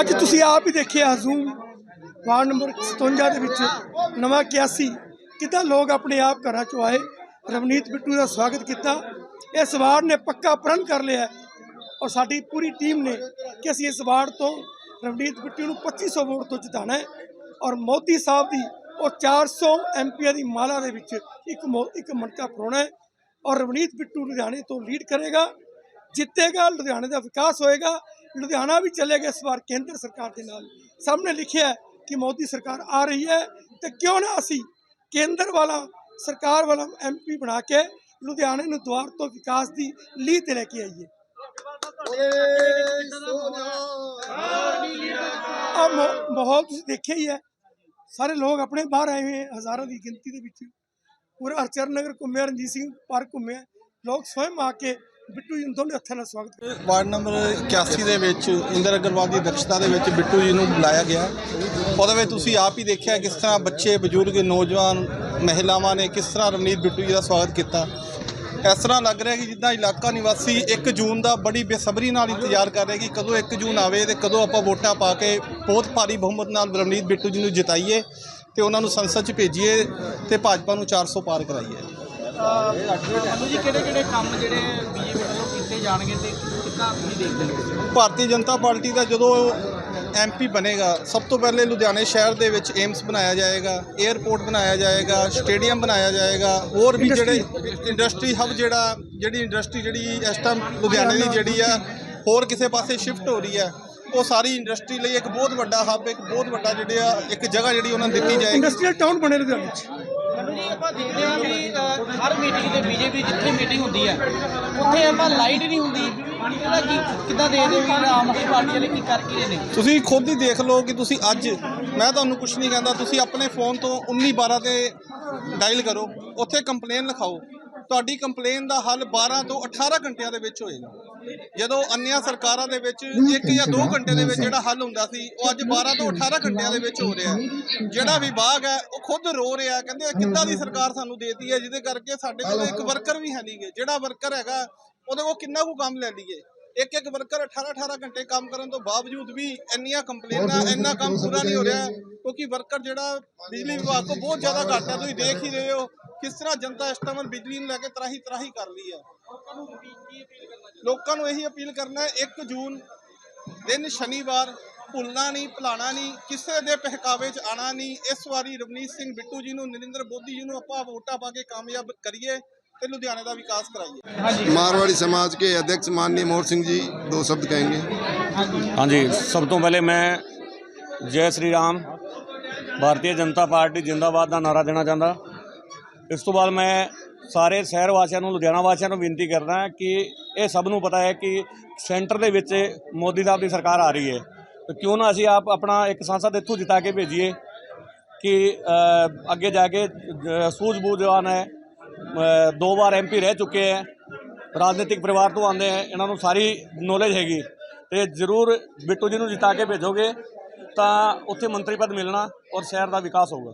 ਅੱਜ ਤੁਸੀਂ ਆਪ ਹੀ ਦੇਖਿਆ ਹਜ਼ੂਮ। ਵਾਰਡ ਨੰਬਰ 57 ਦੇ ਵਿੱਚ ਨਵਾਂ 81 ਕਿੱਦਾਂ ਲੋਕ ਆਪਣੇ ਆਪ ਘਰਾਂ ਚੋਂ ਆਏ। ਰਵਨੀਤ ਬਿੱਟੂ ਦਾ ਸਵਾਗਤ ਕੀਤਾ। ਇਸ ਵਾਰਡ ਨੇ ਪੱਕਾ ਪ੍ਰਣ ਕਰ ਲਿਆ ਔਰ ਸਾਡੀ ਪੂਰੀ ਟੀਮ ਨੇ ਕਿ ਅਸੀਂ ਇਸ ਵਾਰਡ ਤੋਂ ਰਵਨੀਤ ਬਿੱਟੂ ਨੂੰ 2500 ਵੋਟ ਤੋਂ ਜਿਤਾਣਾ ਹੈ। ਔਰ ਮੋਦੀ ਸਾਹਿਬ ਦੀ ਉਹ 400 ਐਮਪੀਆਂ ਦੀ ਮਾਲਾ ਦੇ ਵਿੱਚ ਇੱਕ ਮੋ- ਇੱਕ ਮਣਕਾ ਪਰੋਣਾ ਹੈ। ਔਰ ਰਵਨੀਤ ਬਿੱਟੂ ਲੁਧਿਆਣੇ ਤੋਂ ਲੀਡ ਕਰੇਗਾ। ਜਿੱਤੇਗਾ, ਲੁਧਿਆਣੇ ਦਾ ਵਿਕਾਸ ਹੋਏਗਾ। ਲੁਧਿਆਣਾ ਵੀ ਚੱਲੇਗਾ ਇਸ ਵਾਰ ਕੇਂਦਰ ਸਰਕਾਰ ਦੇ ਨਾਲ। ਸਾਹਮਣੇ ਲਿਖਿਆ ਕਿ ਮੋਦੀ ਸਰਕਾਰ ਆ ਰਹੀ ਹੈ ਤੇ ਕਿਉਂ ਨਾ ਅਸੀਂ ਕੇਂਦਰ ਵਾਲਾ, ਸਰਕਾਰ ਵਾਲਾ ਐਮਪੀ ਬਣਾ ਕੇ ਲੁਧਿਆਣੇ ਨੂੰ ਦੁਆਰ ਤੋਂ ਵਿਕਾਸ ਦੀ ਲੀਹ ਤੇ ਲੈ ਕੇ ਆਈਏ। ਆ ਮਾਹੌਲ ਤੁਸੀਂ ਦੇਖਿਆ ਹੀ ਹੈ। ਸਾਰੇ ਲੋਕ ਆਪਣੇ ਬਾਹਰ ਆਏ ਹੋਏ ਹਜ਼ਾਰਾਂ ਦੀ ਗਿਣਤੀ ਦੇ ਵਿੱਚ। ਪੂਰਾ ਹਰਚਰਨ ਨਗਰ ਘੁੰਮਿਆ, ਰਣਜੀਤ ਸਿੰਘ ਪਾਰਕ ਘੁੰਮਿਆ। ਲੋਕ ਸਵੈਮ ਆ ਕੇ ਬਿੱਟੂ ਜੀ ਨੂੰ ਦੋਨੇ ਹੱਥਾਂ ਨਾਲ ਸਵਾਗਤ ਵਾਰਡ ਨੰਬਰ 81 ਦੇ ਵਿੱਚ ਇੰਦਰ ਅਗਰਵਾਲ ਦੀ ਅਧਿਕਸ਼ਤਾ ਦੇ ਵਿੱਚ ਬਿੱਟੂ ਜੀ ਨੂੰ ਬੁਲਾਇਆ ਗਿਆ। ਉਹਦੇ ਵਿੱਚ ਤੁਸੀਂ ਆਪ ਹੀ ਦੇਖਿਆ ਕਿਸ ਤਰ੍ਹਾਂ ਬੱਚੇ, ਬਜ਼ੁਰਗ, ਨੌਜਵਾਨ, ਮਹਿਲਾਵਾਂ ਨੇ ਕਿਸ ਤਰ੍ਹਾਂ ਰਵਨੀਤ ਬਿੱਟੂ ਜੀ ਦਾ ਸਵਾਗਤ ਕੀਤਾ। ਇਸ ਤਰ੍ਹਾਂ ਲੱਗ ਰਿਹਾ ਕਿ ਜਿੱਦਾਂ ਇਲਾਕਾ ਨਿਵਾਸੀ 1 ਜੂਨ ਦਾ ਬੜੀ ਬੇਸਬਰੀ ਨਾਲ ਇੰਤਜ਼ਾਰ ਕਰ ਰਹੇ ਕਿ ਕਦੋਂ 1 ਜੂਨ ਆਵੇ ਤੇ ਕਦੋਂ ਆਪਾਂ ਵੋਟਾਂ ਪਾ ਕੇ ਬਹੁਤ ਭਾਰੀ ਬਹੁਮਤ ਨਾਲ ਰਵਨੀਤ ਬਿੱਟੂ ਜੀ ਨੂੰ ਜਿਤਾਈਏ ਤੇ ਉਹਨਾਂ ਨੂੰ ਸੰਸਦ 'ਚ ਭੇਜੀਏ ਤੇ ਭਾਜਪਾ ਨੂੰ 400 ਪਾਰ ਕਰਾਈਏ। ਅਨੂ ਜੀ ਕਿਹੜੇ ਕਿਹੜੇ ਕੰਮ ਜਿਹੜੇ ਬੀਜੇਪੀ ਵੱਲੋਂ ਕੀਤੇ ਜਾਣਗੇ ਤੇ ਕਿੱਦਾਂ ਤੁਸੀਂ ਦੇਖਦੇ ਹੋ? ਭਾਰਤੀ ਜਨਤਾ ਪਾਰਟੀ ਦਾ ਜਦੋਂ ਐਮਪੀ ਬਣੇਗਾ ਸਭ ਤੋਂ ਪਹਿਲੇ ਲੁਧਿਆਣੇ ਸ਼ਹਿਰ ਦੇ ਵਿੱਚ ਏਮਸ ਬਣਾਇਆ ਜਾਏਗਾ 에ਅਰਪੋਰਟ ਬਣਾਇਆ ਜਾਏਗਾ ਸਟੇਡੀਅਮ ਬਣਾਇਆ ਜਾਏਗਾ ਹੋਰ ਵੀ ਜਿਹੜੇ ਇੰਡਸਟਰੀ ਹਬ ਜਿਹੜਾ ਜਿਹੜੀ ਇੰਡਸਟਰੀ ਜਿਹੜੀ ਇਸ ਟਾਈਮ ਲੁਧਿਆਣੇ ਦੀ ਜਿਹੜੀ ਆ ਹੋਰ ਕਿਸੇ ਪਾਸੇ ਸ਼ਿਫਟ ਹੋ ਰਹੀ ਹੈ ਉਹ ਸਾਰੀ ਇੰਡਸਟਰੀ ਲਈ ਇੱਕ ਬਹੁਤ ਵੱਡਾ ਹੱਬ ਇੱਕ ਬਹੁਤ ਵੱਡਾ ਜਿਹੜੇ ਆ ਇੱਕ ਜਗ੍ਹਾ ਜਿਹੜੀ ਉਹਨਾਂ ਨੂੰ ਦਿੱਤੀ ਜਾਏਗੀ। ਇੰਡਸਟਰੀਅਲ ਟਾਊਨ ਬਣੇ ਲੁਧਿਆਣੇ 'ਚ। ਅਨੂ ਜੀ ਆਪਾਂ ਦੇਖਦੇ ਹਾਂ ਵੀ ਅ, ਹਰ ਮੀਟਿੰਗ ਤੇ ਬੀਜੇਪੀ ਜਿੱਥੇ ਮੀਟਿੰਗ ਹੁੰਦੀ ਹੈ ਉੱਥੇ ਆਪਾਂ ਲਾਈਟ ਨਹੀਂ ਹੁੰਦੀ। ਇਹਦਾ ਕੀ ਕਿੱਦਾਂ ਦੇਖਦੇ ਹੋ ਵੀ ਆਮ ਆਦਮੀ ਪਾਰਟੀ ਵਾਲੇ ਕੀ ਕਰ ਕੀ ਰਹੇ ਨੇ? ਤੁਸੀਂ ਖੁਦ ਹੀ ਦੇਖ ਲਓ ਕਿ ਤੁਸੀਂ ਅੱਜ ਮੈਂ ਤੁਹਾਨੂੰ ਕੁਝ ਨਹੀਂ ਕਹਿੰਦਾ ਤੁਸੀਂ ਆਪਣੇ ਫੋਨ ਤੋਂ 19 12 ਤੇ ਡਾਇਲ ਕਰੋ ਉੱਥੇ ਕੰਪਲੇਨ ਲਿਖਾਓ। ਤੁਹਾਡੀ ਕੰਪਲੇਨ ਦਾ ਹੱਲ 12 ਤੋਂ 18 ਘੰਟਿਆਂ ਦੇ ਵਿੱਚ ਹੋਏਗਾ। ਜਦੋਂ ਅੰਨਿਆ ਸਰਕਾਰਾਂ ਦੇ ਵਿੱਚ ਇੱਕ ਜਾਂ 2 ਘੰਟੇ ਦੇ ਵਿੱਚ ਜਿਹੜਾ ਹੱਲ ਹੁੰਦਾ ਸੀ ਉਹ ਅੱਜ 12 ਤੋਂ 18 ਘੰਟਿਆਂ ਦੇ ਵਿੱਚ ਹੋ ਰਿਹਾ ਜਿਹੜਾ ਵਿਭਾਗ ਹੈ ਉਹ ਖੁਦ ਰੋ ਰਿਹਾ ਕਹਿੰਦੇ ਕਿੱਦਾਂ ਦੀ ਸਰਕਾਰ ਸਾਨੂੰ ਦੇਤੀ ਹੈ ਜਿਹਦੇ ਕਰਕੇ ਸਾਡੇ ਕੋਲ ਇੱਕ ਵਰਕਰ ਵੀ ਹੈ ਨਹੀਂਗੇ ਜਿਹੜਾ ਵਰਕਰ ਹੈਗਾ ਉਹਦੇ ਕੋਲ ਕਿੰਨਾ ਕੁ ਕੰਮ ਲੈ ਲਈਏ? ਇੱਕ ਇੱਕ ਵਰਕਰ 18 18 ਘੰਟੇ ਕੰਮ ਕਰਨ ਤੋਂ ਬਾਵਜੂਦ ਵੀ ਇੰਨੀਆਂ ਕੰਪਲੇਨਾਂ ਇੰਨਾ ਕੰਮ ਪੂਰਾ ਨਹੀਂ ਹੋ ਰਿਹਾ ਕਿਉਂਕਿ ਵਰਕਰ ਜਿਹੜਾ ਬਿਜਲੀ ਵਿਭਾਗ ਤੋਂ ਬਹੁਤ ਜ਼ਿਆਦਾ ਘੱਟ ਹੈ ਤੁਸੀਂ ਦੇਖ ਹੀ ਰਹੇ ਹੋ ਕਿਸ ਤਰ੍ਹਾਂ ਜਨਤਾ ਇਸ ਟਾਈਮ ਬਿਜਲੀ ਨੂੰ ਲੈ ਕੇ ਤਰਾਹੀ ਤਰਾਹੀ ਕਰ ਰਹੀ ਹੈ ਲੋਕਾਂ ਨੂੰ ਇਹੀ ਅਪੀਲ ਕਰਨਾ ਹੈ 1 ਜੂਨ ਦਿਨ ਸ਼ਨੀਵਾਰ ਭੁੱਲਣਾ ਨਹੀਂ ਭੁਲਾਣਾ ਨਹੀਂ ਕਿਸੇ ਦੇ ਪਹਿਕਾਵੇ 'ਚ ਆਣਾ ਨਹੀਂ ਇਸ ਵਾਰੀ ਰਵਨੀਤ ਸਿੰਘ ਬਿੱਟੂ ਜੀ ਨੂੰ ਨਰਿੰਦਰ ਮੋਦੀ ਜੀ ਨੂੰ ਆਪਾਂ ਵੋਟਾਂ ਪਾ ਕੇ ਕਾਮਯਾਬ ਕਰੀਏ। ਤੇ ਲੁਧਿਆਣੇ ਦਾ ਵਿਕਾਸ ਕਰਾਈਏ मारवाड़ी समाज के अध्यक्ष माननीय मोहर सिंह जी दो शब्द कहेंगे ਹਾਂਜੀ ਸਭ ਤੋਂ ਪਹਿਲੇ ਮੈਂ ਜੈ ਸ਼੍ਰੀ ਰਾਮ ਭਾਰਤੀ ਜਨਤਾ ਪਾਰਟੀ ਜਿੰਦਾਬਾਦ ਦਾ ਨਾਰਾ ਦੇਣਾ ਚਾਹੁੰਦਾ ਇਸ ਤੋਂ ਬਾਅਦ ਮੈਂ ਸਾਰੇ ਸ਼ਹਿਰ ਵਾਸੀਆਂ ਨੂੰ ਲੁਧਿਆਣਾ ਵਾਸੀਆਂ ਨੂੰ ਬੇਨਤੀ ਕਰਦਾ ਹਾਂ ਕਿ ਇਹ ਸਭ ਨੂੰ ਪਤਾ ਹੈ ਕਿ ਸੈਂਟਰ ਦੇ ਵਿੱਚ ਮੋਦੀ ਸਾਹਿਬ ਦੀ ਸਰਕਾਰ ਆ ਰਹੀ ਹੈ ਤਾਂ ਕਿਉਂ ਨਾ ਅਸੀਂ ਆਪ ਆਪਣਾ ਇੱਕ ਸੰਸਦ ਇੱਥੋਂ ਜਿਤਾ ਕੇ ਭੇਜੀਏ ਕਿ ਅ, ਅੱਗੇ ਜਾ ਕੇ ਜ- ਸੂਝ-ਬੂਝਵਾਨ ਹੈ ਅ, ਦੋ ਵਾਰ ਐਮਪੀ ਰਹਿ ਚੁੱਕੇ ਹੈ। ਰਾਜਨੀਤਿਕ ਪਰਿਵਾਰ ਤੋਂ ਆਉਂਦੇ ਹੈ। ਇਹਨਾਂ ਨੂੰ ਸਾਰੀ ਨੌਲੇਜ ਹੈਗੀ। ਤੇ ਜ਼ਰੂਰ ਬਿੱਟੂ ਜੀ ਨੂੰ ਜਿਤਾ ਕੇ ਭੇਜੋਗੇ, ਤਾਂ ਉੱਥੇ ਮੰਤਰੀ ਪਦ ਮਿਲਣਾ ਔਰ ਸ਼ਹਿਰ ਦਾ ਵਿਕਾਸ ਹੋਊਗਾ।